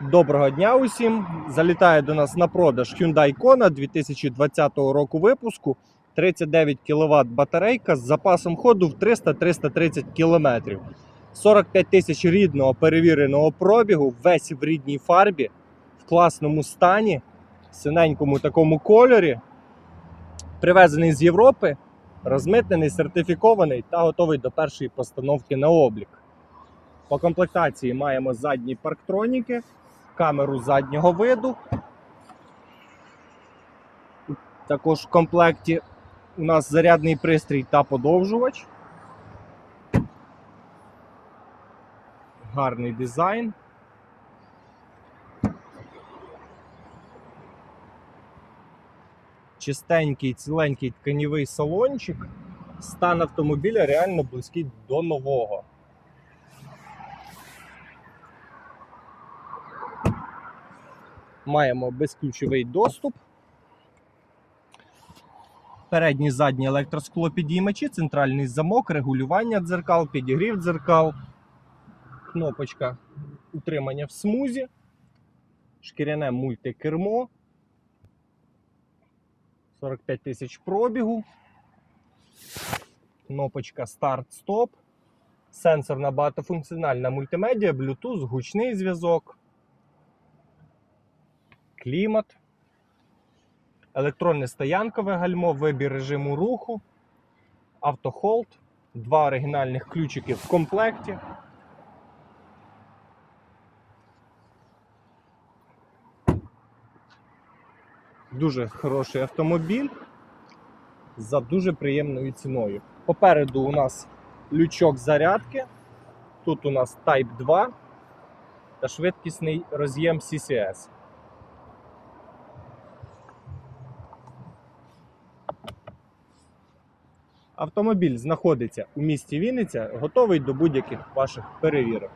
Доброго дня усім! Залітає до нас на продаж Hyundai Kona 2020 року випуску. 39 кВт батарейка з запасом ходу в 300-330 км. 45 тисяч рідного перевіреного пробігу, весь в рідній фарбі, в класному стані, синенькому такому кольорі. Привезений з Європи, розмитнений, сертифікований та готовий до першої постановки на облік. По комплектації маємо задні парктроніки, камеру заднього виду. Також в комплекті у нас зарядний пристрій та подовжувач. Гарний дизайн. Чистенький, ціленький тканівий салончик. Стан автомобіля реально близький до нового. Маємо безключовий доступ. Передні задні електросклопідіймачі, центральний замок, регулювання дзеркал, підігрів дзеркал, кнопочка утримання в смузі, шкіряне мультикермо, 45 тисяч пробігу, кнопочка старт-стоп, сенсорна багатофункціональна мультимедіа, Bluetooth, гучний зв'язок клімат, електронне стоянкове гальмо, вибір режиму руху, автохолд, два оригінальних ключики в комплекті. Дуже хороший автомобіль за дуже приємною ціною. Попереду у нас лючок зарядки. Тут у нас Type 2 та швидкісний роз'єм CCS. Автомобіль знаходиться у місті Вінниця, готовий до будь-яких ваших перевірок.